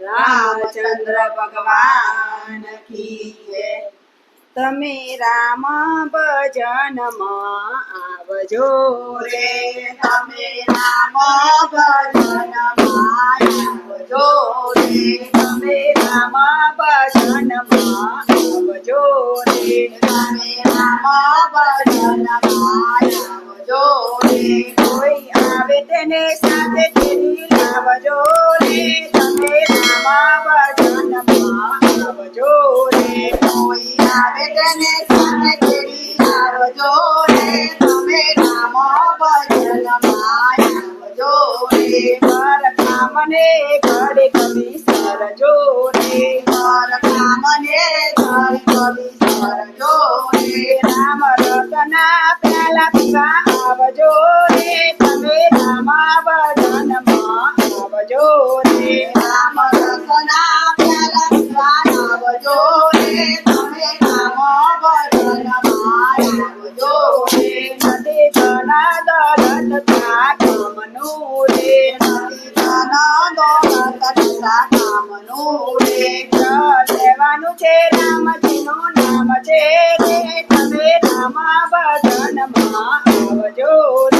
રામચંદ્ર ભગવાન કી તમે રામ ભજનમાં આવજો રે તમે રામ ભજનમાં આવજો રે તમે રામ ભજનમાં આવજો રે તમે રામ ભજનમાં આવજો રે કોઈ આવે તેને સાથે તેડી લાવજો કામને ઘરે કવિ સરજો રે ઘર કામને ઘર કવિ સરજો રે રામ રસના પ્યાલા પીવા આવજો રે તમે રામ લેવાનું છે રામજીનું નામ છે તમે રામ ભજનમાં આવજો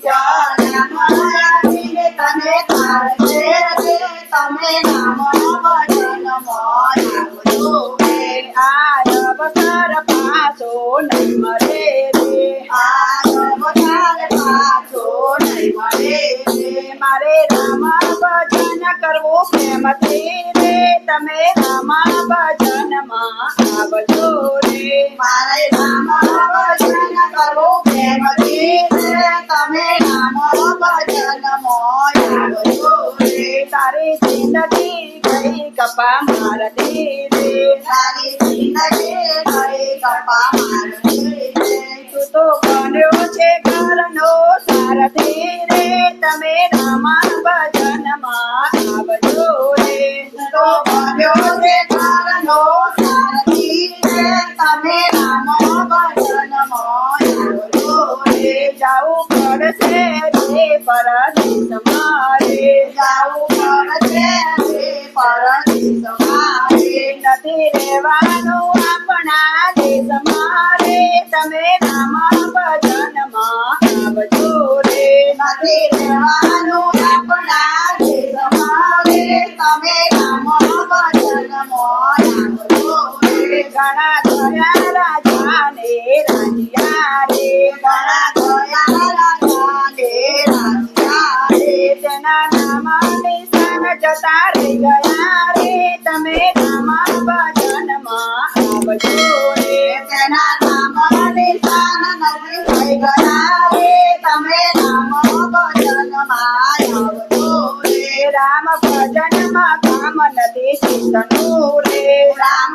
જો રામ આવીને તને તારશે રે તમે રામા ભજનમાં આવજો રે આ અવસર પાછો નહીં મળે રે મારે રામા ભજન કરવું પ્રેમથી રે તમે રામ ભજનમાં રે મારે નામ ભજન કરો પ્રેમથી રે. તમે રામ ભજન મોયા રે તારી જિંદગી ગઈ કપા મારતી રે તારી જિંદગી ગઈ કપા મારતી રે. તું તો બન્યો છે ઘરનો સારથી રે તમે રામ ભજનમાં આવજો રે તો બન્યો છે રે. તમે રામ ભજન મોયા રે જાવું પડશે રે પરદેશ મારે જાવું પડશે રે પરદેશ મારે. નથી રહેવાનું આપણા દેશ મારે તમે રામ ભજનમાં આવજો રે નથી રહેવાનું આપણા દેશમાં મારે તમે રામ ભજન રે ઘણા જતા રહી ગયા રે તમે રામ ભજનમાં આવજો રે તેના નામ નિશાન નથી થઈ ગયા રે. તમે રામ ભજનમાં આવજો રે. રામ ભજનમાં કામ નથી રે રામ